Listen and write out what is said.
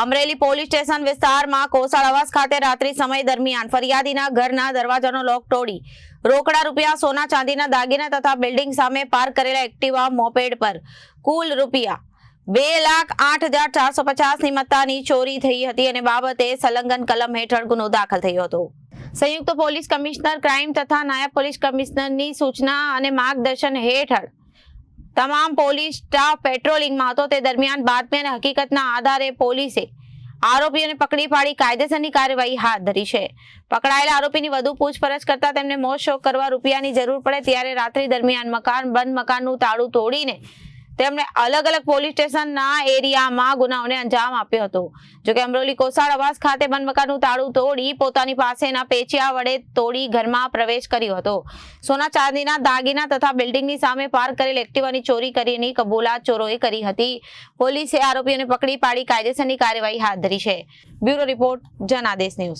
Amreli police station વિસ્તારમાં કોસાળ આવાસ ખાતે રાત્રિ સમય દરમિયાન ફરિયાદીના ઘરના દરવાજાનો લોક તોડી. રોકડા રૂપિયા, સોના ચાંદીના દાગીના તથા બિલ્ડિંગ સામે પાર્ક કરેલા એક્ટિવા મોપેડ પર કુલ રૂપિયા બે લાખ આઠ હજાર ચારસો પચાસની મત્તાની ચોરી થઈ હતી અને બાબતે સંલગ્ન કલમ હેઠળ ગુનો દાખલ થયો હતો. સંયુક્ત પોલીસ કમિશનર, ક્રાઇમ તથા નાયબ પોલીસ કમિશનરની સૂચના અને માર્ગદર્શન હેઠળ તમામ પોલીસ સ્ટાફ પેટ્રોલિંગમાં હતો. તે દરમિયાન બાતમી અને હકીકતના આધારે પોલીસે આરોપીઓને પકડી પાડી કાયદેસરની કાર્યવાહી હાથ ધરી છે. પકડાયેલા આરોપીની વધુ પૂછપરછ કરતા તેમને મોત શોક કરવા રૂપિયાની જરૂર પડે. ત્યારે રાત્રિ દરમિયાન મકાન, બંધ મકાનનું તાળું તોડીને તેમણે અલગ અલગ પોલીસ સ્ટેશનના એરિયામાં ગુનાઓને અંજામ આપ્યો હતો. જોકે અમરોલી કોસાળ આવાસ ખાતે બંધ તાળું તોડી પોતાની પાસેના પેચિયા વડે તોડી ઘરમાં પ્રવેશ કર્યો હતો. સોના ચાંદીના દાગીના તથા બિલ્ડિંગની સામે પાર્ક કરેલ એક્ટિવાની ચોરી કરીને કબૂલાત ચોરોએ કરી હતી. પોલીસે આરોપીઓને પકડી પાડી કાયદેસરની કાર્યવાહી હાથ ધરી છે. Bureau report Janadesh news.